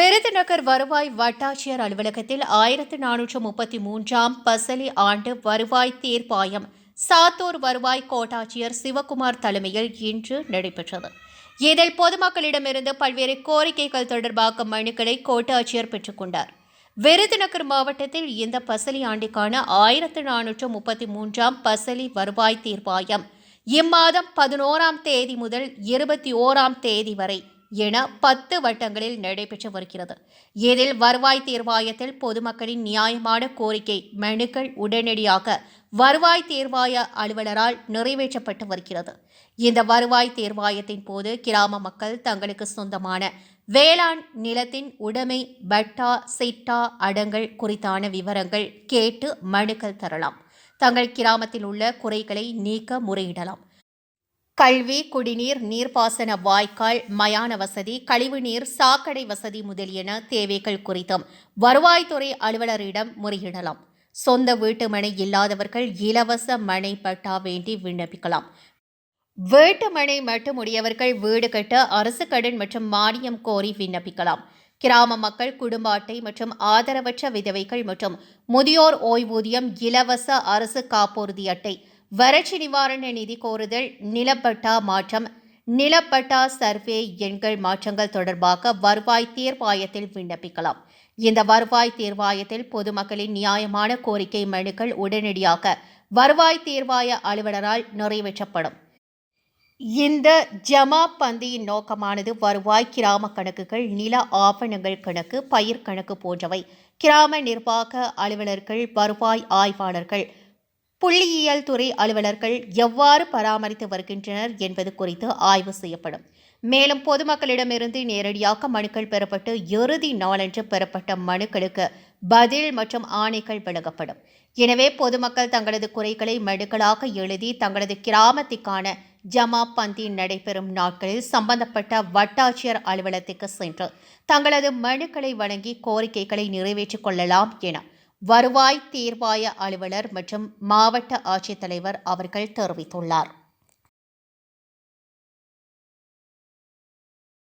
விருதுநகர் வருவாய் வட்டாட்சியர் அலுவலகத்தில் ஆயிரத்து நானூற்று முப்பத்தி மூன்றாம் பசலி ஆண்டு வருவாய் தீர்ப்பாயம் சாத்தூர் வருவாய் கோட்டாட்சியர் சிவகுமார் தலைமையில் இன்று நடைபெற்றது. இதில் பொதுமக்களிடமிருந்து பல்வேறு கோரிக்கைகள் தொடர்பாக மனுக்களை கோட்டாட்சியர் பெற்றுக்கொண்டார் விருதுநகர் மாவட்டத்தில் இந்த பசலி ஆண்டிற்கான ஆயிரத்து நானூற்று முப்பத்தி மூன்றாம் பசலி வருவாய் தீர்ப்பாயம் இம்மாதம் பதினோராம் தேதி முதல் இருபத்தி ஓராம் தேதி வரை என பத்து வட்டங்களில் நடைபெற்று வருகிறது. இதில் வருவாய் தீர்வாயத்தில் பொதுமக்களின் நியாயமான கோரிக்கை மனுக்கள் உடனடியாக வருவாய் தீர்வாய அலுவலரால் நிறைவேற்றப்பட்டு வருகிறது. இந்த வருவாய் தீர்வாயத்தின் போது கிராம மக்கள் தங்களுக்கு சொந்தமான வேளாண் நிலத்தின் உடைமை பட்டா சிட்டா அடங்கல் குறித்தான விவரங்கள் கேட்டு மனுக்கள் தரலாம். தங்கள் கிராமத்தில் உள்ள குறைகளை நீக்க முறையிடலாம். கல்வி குடிநீர் நீர்ப்பாசன வாய்க்கால் மயான வசதி கழிவுநீர் சாக்கடை வசதி முதலியன தேவைகள் குறித்தும் வருவாய்த்துறை அலுவலரிடம் முறையிடலாம். சொந்த வீட்டு மனை இல்லாதவர்கள் இலவச மனை பட்டா வேண்டி விண்ணப்பிக்கலாம். வீட்டு மனை மட்டும் உடையவர்கள் வீடு கட்ட அரசு கடன் மற்றும் மானியம் கோரி விண்ணப்பிக்கலாம். கிராம மக்கள் குடும்ப அட்டை மற்றும் ஆதரவற்ற விதவைகள் மற்றும் முதியோர் ஓய்வூதியம் இலவச அரசு காப்புறுதி அட்டை வறட்சி நிவாரண நிதி கோருதல் நிலப்பட்டா மாற்றம் நிலப்பட்டா சர்வே எண்கள் மாற்றங்கள் தொடர்பாக வருவாய் தீர்வாயத்தில் விண்ணப்பிக்கலாம். இந்த வருவாய் தீர்வாயத்தில் பொதுமக்களின் நியாயமான கோரிக்கை மனுக்கள் உடனடியாக வருவாய் தீர்வாய அலுவலரால் நிறைவேற்றப்படும். இந்த ஜமா பந்தியின் நோக்கமானது வருவாய் கிராம கணக்குகள் நில ஆவணங்கள் கணக்கு பயிர் கணக்கு போன்றவை கிராம நிர்வாக அலுவலர்கள் வருவாய் ஆய்வாளர்கள் புள்ளியியல் துறை அலுவலர்கள் எவ்வாறு பராமரித்து வருகின்றனர் என்பது குறித்து ஆய்வு செய்யப்படும். மேலும் பொதுமக்களிடமிருந்து நேரடியாக மனுக்கள் பெறப்பட்டு இறுதி நாளன்று பெறப்பட்ட மனுக்களுக்கு பதில் மற்றும் ஆணைகள் வழங்கப்படும். எனவே பொதுமக்கள் தங்களது குறைகளை மனுக்களாக எழுதி தங்களது கிராமத்திற்கான ஜமா பந்தி நடைபெறும் நாட்களில் சம்பந்தப்பட்ட வட்டாட்சியர் அலுவலகத்துக்கு சென்று தங்களது மனுக்களை வழங்கி கோரிக்கைகளை நிறைவேற்றிக் கொள்ளலாம் என வருவாய் தீர்வாய அலுவலர் மற்றும் மாவட்ட ஆட்சித்தலைவர் அவர்கள் தெரிவித்துள்ளார்.